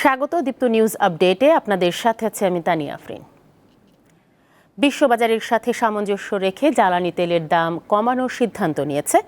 স্বাগত দীপ্ত নিউজ আপডেটে। আপনাদের সাথে আছে আমি তানিয়া আফরিন। বিশ্ববাজারের সাথে সামঞ্জস্য রেখে জ্বালানি তেলের দাম কমানোর সিদ্ধান্ত নিয়েছে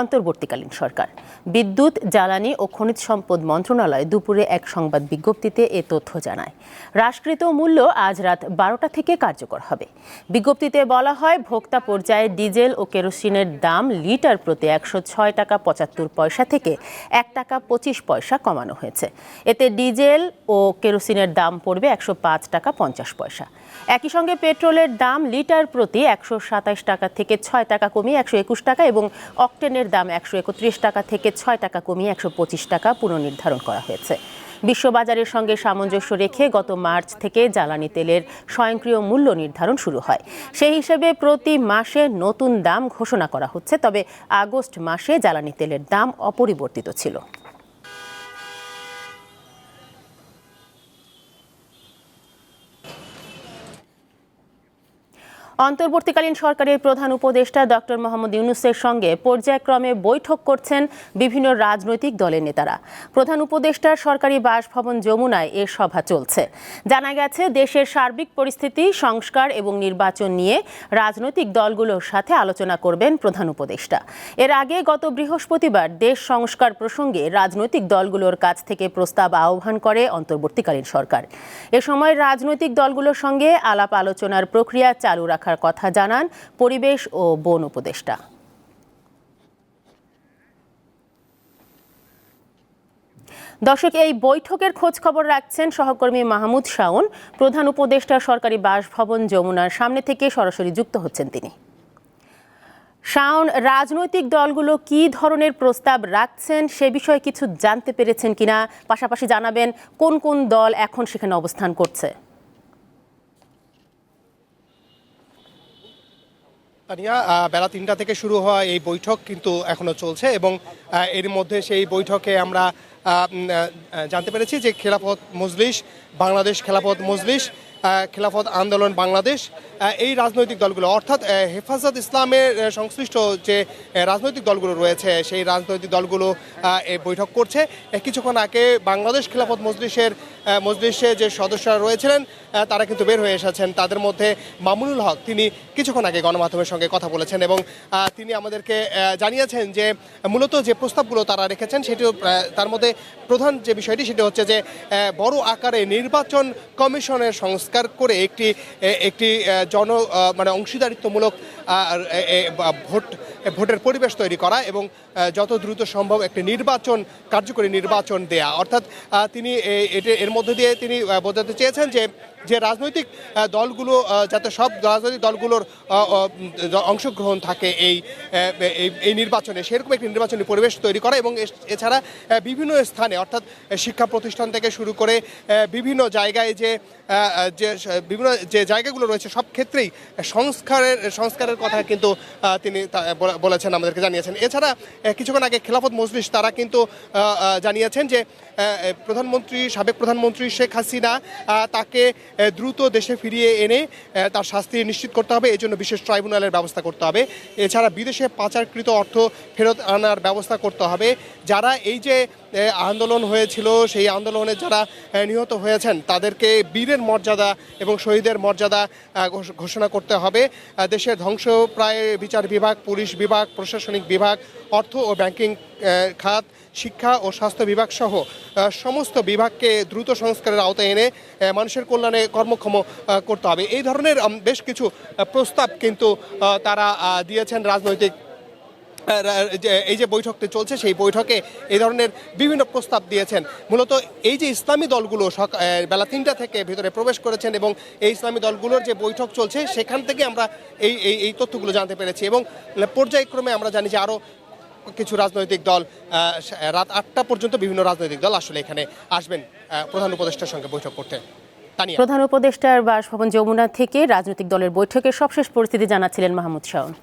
অন্তর্বর্তীকালীন সরকার। বিদ্যুৎ, জ্বালানি ও খনিজ সম্পদ মন্ত্রণালয় দুপুরে এক সংবাদ বিজ্ঞপ্তিতে এ তথ্য জানায়। হ্রাসকৃত মূল্য আজ রাত বারোটা থেকে কার্যকর হবে। বিজ্ঞপ্তিতে বলা হয়, ভোক্তা পর্যায়ে ডিজেল ও কেরোসিনের দাম লিটার প্রতি একশো ছয় টাকা পঁচাত্তর পয়সা থেকে এক টাকা পঁচিশ পয়সা কমানো হয়েছে। এতে ডিজেল ও কেরোসিনের দাম পড়বে একশো পাঁচ টাকা পঞ্চাশ পয়সা। একই সঙ্গে পেট্রোলের দাম লিটার প্রতি একশো সাতাশ টাকা থেকে ছয় টাকা কমিয়ে একশো একুশ টাকা এবং অক্টেনের দাম একশো একত্রিশ টাকা থেকে ছয় টাকা কমিয়ে একশো পঁচিশ টাকা পুনর্নির্ধারণ করা হয়েছে। বিশ্ববাজারের সঙ্গে সামঞ্জস্য রেখে গত মার্চ থেকে জ্বালানি তেলের স্বয়ংক্রিয় মূল্য নির্ধারণ শুরু হয়। সেই হিসেবে প্রতি মাসে নতুন দাম ঘোষণা করা হচ্ছে, তবে আগস্ট মাসে জ্বালানি তেলের দাম অপরিবর্তিত ছিল। অন্তর্বর্তীকালীন সরকারের প্রধান উপদেষ্টা ডক্টর মোহাম্মদ ইউনুসের সঙ্গে পর্যায়ক্রমে বৈঠক করছেন বিভিন্ন রাজনৈতিক দলের নেতারা। প্রধান উপদেষ্টার সরকারি বাসভবন যমুনায় এ সভা চলছে। জানা গেছে, দেশের সার্বিক পরিস্থিতি, সংস্কার এবং নির্বাচন নিয়ে রাজনৈতিক দলগুলোর সাথে আলোচনা করবেন প্রধান উপদেষ্টা। এর আগে গত বৃহস্পতিবার দেশ সংস্কার প্রসঙ্গে রাজনৈতিক দলগুলোর কাছ থেকে প্রস্তাব আহ্বান করে অন্তর্বর্তীকালীন সরকার। এ সময় রাজনৈতিক দলগুলোর সঙ্গে আলাপ আলোচনার প্রক্রিয়া চালু রাখার কথা জানান পরিবেশ ও বন উপদেষ্টা। দর্শক, এই বৈঠকের খোঁজ খবর রাখছেন সহকর্মী মাহমুদ শাওন। প্রধান উপদেষ্টা সরকারি বাসভবন যমুনার সামনে থেকে সরাসরি যুক্ত হচ্ছেন তিনি। শাওন, রাজনৈতিক দলগুলো কি ধরনের প্রস্তাব রাখছেন সে বিষয়ে কিছু জানতে পেরেছেন কিনা? পাশাপাশি জানাবেন কোন কোন দল এখন সেখানে অবস্থান করছে। তানিয়া বেলা তিনটা থেকে শুরু হওয়া এই বৈঠক কিন্তু এখনও চলছে এবং এর মধ্যে সেই বৈঠকে আমরা জানতে পেরেছি যে খেলাফত মজলিস, বাংলাদেশ খেলাফত মজলিস খেলাফত আন্দোলন বাংলাদেশ এই রাজনৈতিক দলগুলো অর্থাৎ হেফাজত ইসলামের সংশ্লিষ্ট যে রাজনৈতিক দলগুলো রয়েছে, সেই রাজনৈতিক দলগুলো বৈঠক করছে। কিছুক্ষণ আগে বাংলাদেশ খেলাফত মজলিসের মজলিসে যে সদস্যরা রয়েছিলেন তারা কিন্তু বের হয়ে এসেছেন। তাদের মধ্যে মামুনুল হক, তিনি কিছুক্ষণ আগে গণমাধ্যমের সঙ্গে কথা বলেছেন এবং তিনি আমাদেরকে জানিয়েছেন যে মূলত যে প্রস্তাবগুলো তারা রেখেছেন সেটিও তার মধ্যে প্রধান যে বিষয়টি, সেটি হচ্ছে যে বড় আকারে নির্বাচন কমিশনের সংস্কার করে একটি একটি জন মানে অংশীদারিত্বমূলক ভোট ভোটের পরিবেশ তৈরি করা এবং যত দ্রুত সম্ভব একটি নির্বাচন, কার্যকরী নির্বাচন দেয়া। অর্থাৎ তিনি এর মধ্যে দিয়ে তিনি বোঝাতে চেয়েছেন যে যে রাজনৈতিক দলগুলো যাতে সব রাজনৈতিক দলগুলোর অংশগ্রহণ থাকে এই এই নির্বাচনে। সেরকম একটি নির্বাচনী পরিবেশ তৈরি করা এবং এছাড়া বিভিন্ন স্থানে, অর্থাৎ শিক্ষা প্রতিষ্ঠান থেকে শুরু করে বিভিন্ন জায়গায় যে যে বিভিন্ন যে জায়গাগুলো রয়েছে, সব ক্ষেত্রেই সংস্কারের সংস্কারের কথা কিন্তু তিনি বলেছেন, আমাদেরকে জানিয়েছেন। এছাড়া কিছুক্ষণ আগে খেলাফত মজলিস, তারা কিন্তু জানিয়েছেন যে প্রধানমন্ত্রী, সাবেক প্রধানমন্ত্রী শেখ হাসিনা তাকে দ্রুত দেশে ফিরিয়ে এনে তার শাস্তি নিশ্চিত করতে হবে। এই জন্য বিশেষ ট্রাইব্যুনালের ব্যবস্থা করতে হবে। এছাড়া বিদেশে পাচারকৃত অর্থ ফেরত আনার ব্যবস্থা করতে হবে। যারা এই যে আন্দোলন হয়েছিল, সেই আন্দোলনে যারা নিহত হয়েছেন, তাদেরকে বীরের মর্যাদা এবং শহীদের মর্যাদা ঘোষণা করতে হবে। দেশের ধ্বংস প্রায় বিচার বিভাগ, পুলিশ বিভাগ, প্রশাসনিক বিভাগ, অর্থ ও ব্যাংকিং খাত, শিক্ষা ও স্বাস্থ্য বিভাগ সহ সমস্ত বিভাগকে দ্রুত সংস্কারের আওতায় এনে মানুষের কল্যাণে কর্মক্ষম করতে হবে। এই ধরনের বেশ কিছু প্রস্তাব কিন্তু তারা দিয়েছেন রাজনৈতিক এই যে বৈঠকটি চলছে, সেই বৈঠকে এই ধরনের বিভিন্ন প্রস্তাব দিয়েছেন। মূলত এই যে ইসলামী দলগুলো বেলা তিনটা থেকে ভিতরে প্রবেশ করেছেন এবং এই ইসলামী দলগুলোর যে বৈঠক চলছে, সেখান থেকে আমরা এই এই তথ্যগুলো জানতে পেরেছি এবং পর্যায়ক্রমে আমরা জানি যে আরও কিছু রাজনৈতিক দল রাত আটটা পর্যন্ত বিভিন্ন রাজনৈতিক দল আসলে এখানে আসবেন প্রধান উপদেষ্টার সঙ্গে বৈঠক করতে। প্রধান উপদেষ্টার বাসভবন যমুনা থেকে রাজনৈতিক দলের বৈঠকে সবশেষ পরিস্থিতি জানাচ্ছিলেন মাহমুদ শাওন।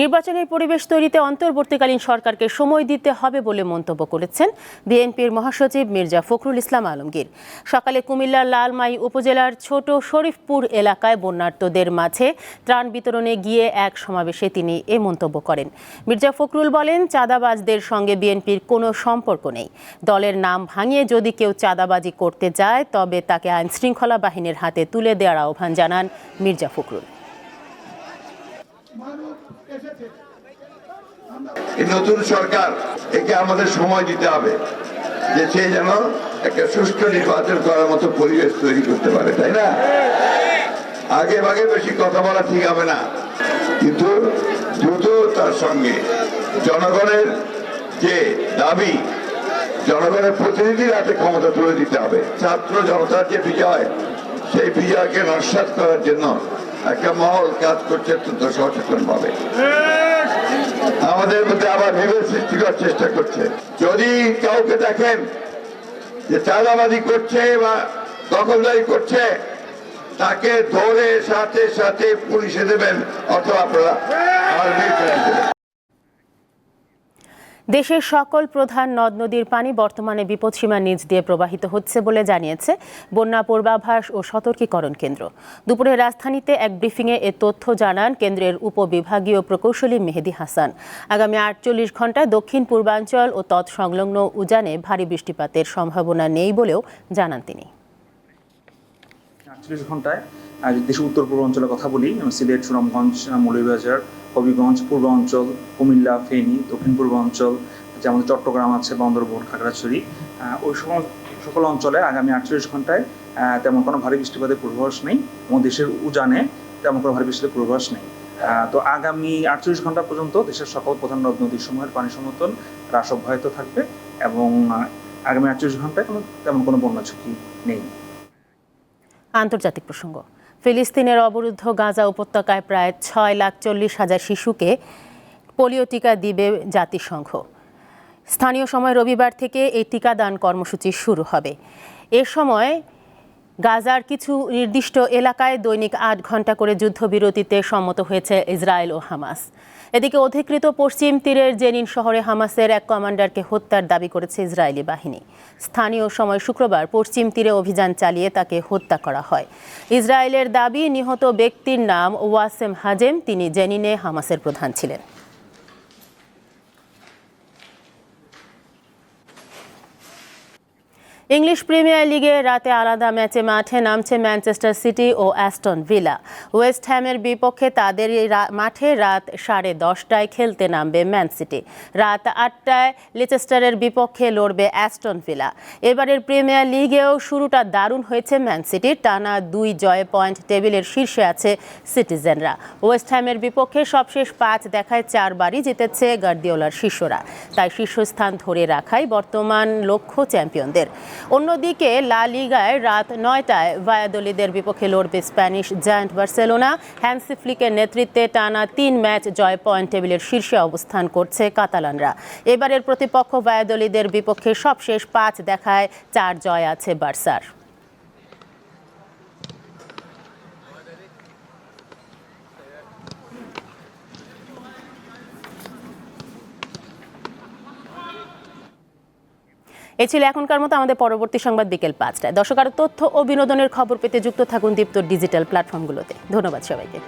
নির্বাচনের পরিবেশ তৈরিতে অন্তর্বর্তীকালীন সরকারকে সময় দিতে হবে বলে মন্তব্য করেছেন বিএনপির মহাসচিব মির্জা ফখরুল ইসলাম আলমগীর। সকালে কুমিল্লার লালমাই উপজেলার ছোট শরীফপুর এলাকায় বন্যার্তদের মাঝে ত্রাণ বিতরণে গিয়ে এক সমাবেশে তিনি এ মন্তব্য করেন। মির্জা ফখরুল বলেন, চাঁদাবাজদের সঙ্গে বিএনপির কোনো সম্পর্ক নেই। দলের নাম ভাঙিয়ে যদি কেউ চাঁদাবাজি করতে যায়, তবে তাকে আইন শৃঙ্খলা বাহিনীর হাতে তুলে দেওয়ার আহ্বান জানান মির্জা ফখরুল। এই নতুন সরকার, একে আমাদের সময় দিতে হবে যে সে যেন একটা সুষ্ঠু নির্বাচন করার মতো পরিবেশ তৈরি করতে পারে, তাই না? আগে ভাগে বেশি কথা বলা ঠিক হবে না। কিন্তু দ্রুত তার সঙ্গে জনগণের যে দাবি, জনগণের প্রতিনিধির হাতে ক্ষমতা তুলে দিতে হবে। ছাত্র জনতার যে বিজয়, সেই বিজয়কে নস্বাত করার জন্য একটা মহল কাজ করছে অত্যন্ত সচেতন ভাবে আমাদের মধ্যে আবার বিভেদ সৃষ্টি করার চেষ্টা করছে। যদি কাউকে দেখেন যে চাঁদাবাদি করছে বা দখলদারি করছে, তাকে ধরে সাথে সাথে পুলিশে দেবেন অথবা আপনারা দেশের সকল প্রধান নদ নদীর পানি বর্তমানে বিপদসীমার নিচ দিয়ে প্রবাহিত হচ্ছে বলে জানিয়েছে বন্যা পূর্বাভাস ও সতর্কীকরণ কেন্দ্র। দুপুরে রাজধানীতে এক ব্রিফিংয়ে এ তথ্য জানান কেন্দ্রের উপবিভাগীয় প্রকৌশলী মেহেদি হাসান। আগামী আটচল্লিশ ঘন্টায় দক্ষিণ পূর্বাঞ্চল ও তৎসংলগ্ন উজানে ভারী বৃষ্টিপাতের সম্ভাবনা নেই বলেও জানান তিনি। আটচল্লিশ যদি দেশের উত্তর পূর্বাঞ্চলের কথা বলি সিলেট, সুনামগঞ্জ মৌলভীবাজার, হবিগঞ্জ পূর্বাঞ্চল কুমিল্লা, ফেনী, দক্ষিণ পূর্বাঞ্চল যেমন চট্টগ্রাম আছে, বন্দরবন, খাগড়াছড়ি ওই সকল অঞ্চলে আগামী আটচল্লিশ ঘন্টায় তেমন কোনো ভারী বৃষ্টিপাতের পূর্বাভাস নেই। এবং দেশের উজানে তেমন কোনো ভারী বৃষ্টিপাতের পূর্বাভাস নেই। তো আগামী আটচল্লিশ ঘণ্টা পর্যন্ত দেশের সকল প্রধান নদ নদীর সমূহের পানি সমতল হ্রাস অব্যাহত থাকবে এবং আগামী আটচল্লিশ ঘন্টায় কোনো, তেমন কোনো বন্যা ঝুঁকি নেই। আন্তর্জাতিক প্রসঙ্গ। ফিলিস্তিনের অবরুদ্ধ গাজা উপত্যকায় প্রায় ছয় লাখ চল্লিশ হাজার শিশুকে পোলিও টিকা দিবে জাতিসংঘ। স্থানীয় সময় রবিবার থেকে এই টিকাদান কর্মসূচি শুরু হবে। এ সময় গাজার কিছু নির্দিষ্ট এলাকায় দৈনিক আট ঘণ্টা করে যুদ্ধবিরতিতে সম্মত হয়েছে ইসরায়েল ও হামাস। এদিকে অধিকৃত পশ্চিম তীরের জেনিন শহরে হামাসের এক কমান্ডারকে হত্যার দাবি করেছে ইসরায়েলি বাহিনী। স্থানীয় সময় শুক্রবার পশ্চিম তীরে অভিযান চালিয়ে তাকে হত্যা করা হয়। ইসরায়েলের দাবি, নিহত ব্যক্তির নাম ওয়াসেম হাজেম, তিনি জেনিনে হামাসের প্রধান ছিলেন। ইংলিশ প্রিমিয়ার লিগে রাতে আলাদা ম্যাচে মাঠে নামছে ম্যানচেস্টার সিটি ও অ্যাস্টন ভিলা। ওয়েস্ট হ্যামের বিপক্ষে তাদের মাঠে রাত সাড়ে দশটায় খেলতে নামবে ম্যান সিটি। রাত আটটায় লিচেস্টারের বিপক্ষে লড়বে অ্যাস্টন ভিলা। এবারের প্রিমিয়ার লিগেও শুরুটা দারুণ হয়েছে ম্যান সিটির টানা দুই জয় পয়েন্ট টেবিলের শীর্ষে আছে সিটিজেনরা। ওয়েস্ট হ্যামের বিপক্ষে সবশেষ পাঁচ দেখায় চারবারই জিতেছে গার্দিওলার শিষ্যরা। তাই শীর্ষস্থান ধরে রাখাই বর্তমান লক্ষ্য চ্যাম্পিয়নদের। অন্যদিকে লা লিগায় রাত নয়টায় ভায়াদলিদের বিপক্ষে লড়বে স্প্যানিশ জায়ান্ট বার্সেলোনা। হ্যান্সি ফ্লিকের নেতৃত্বে টানা তিন ম্যাচ জয় পয়েন্ট টেবিলের শীর্ষে অবস্থান করছে কাতালানরা। এবারের প্রতিপক্ষ ভায়াদলিদের বিপক্ষে সবশেষ পাঁচ দেখায় চার জয় আছে বার্সার। এ ছিল এখনকার মতো আমাদের পরবর্তী সংবাদ বিকেল পাঁচটায়। দর্শক আরও তথ্য ও বিনোদনের খবর পেতে যুক্ত থাকুন দীপ্ত ডিজিটাল প্ল্যাটফর্মগুলোতে। ধন্যবাদ সবাইকে।